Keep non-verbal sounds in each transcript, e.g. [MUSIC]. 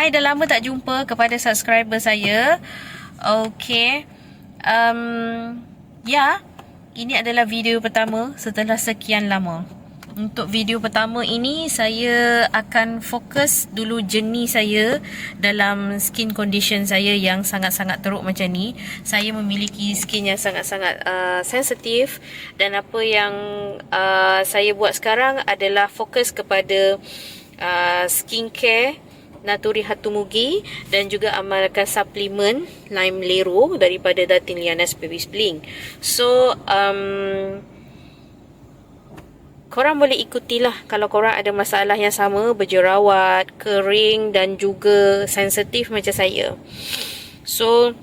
Hai, dah lama tak jumpa kepada subscriber saya. Okay. Um, ya, ini adalah video pertama setelah sekian lama. Untuk video pertama ini, saya akan fokus dulu jenis saya dalam skin condition saya yang sangat-sangat teruk macam ni. Saya memiliki skin yang sangat-sangat uh, sensitif dan apa yang uh, saya buat sekarang adalah fokus kepada uh, skincare Naturi Hatumugi dan juga amalkan suplemen Lime Lero daripada Datin Lianas Baby Bling. So, um, korang boleh ikutilah kalau korang ada masalah yang sama, berjerawat, kering dan juga sensitif macam saya. So,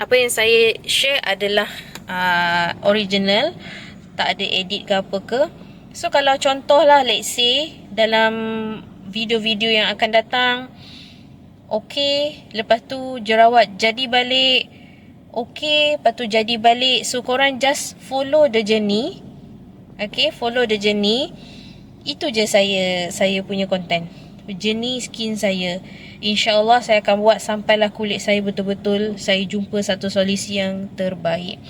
apa yang saya share adalah uh, original, tak ada edit ke apa ke. So, kalau contohlah let's say dalam video-video yang akan datang. Okey lepas tu jerawat jadi balik. Okey lepas tu jadi balik. So korang just follow the journey. Okey follow the journey. Itu je saya saya punya content. Journey skin saya. Insyaallah saya akan buat sampailah kulit saya betul-betul. Saya jumpa satu solusi yang terbaik.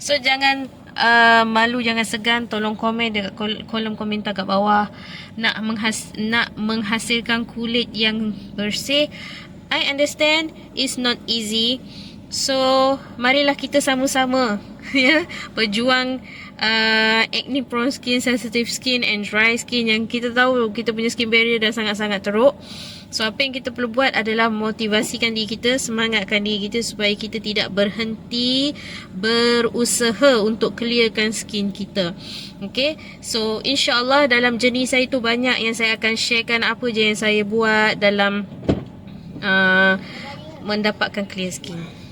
So jangan uh, malu jangan segan tolong komen dekat kol- kolom komentar kat bawah. Nak menghas nak menghasilkan kulit yang bersih I understand it's not easy. So marilah kita sama-sama [LAUGHS] ya. Berjuang uh, acne prone skin sensitive skin and dry skin yang kita tahu kita punya skin barrier dah sangat-sangat teruk So apa yang kita perlu buat adalah motivasikan diri kita, semangatkan diri kita supaya kita tidak berhenti berusaha untuk clearkan skin kita. Okay, so insyaAllah dalam jenis saya tu banyak yang saya akan sharekan apa je yang saya buat dalam uh, mendapatkan clear skin.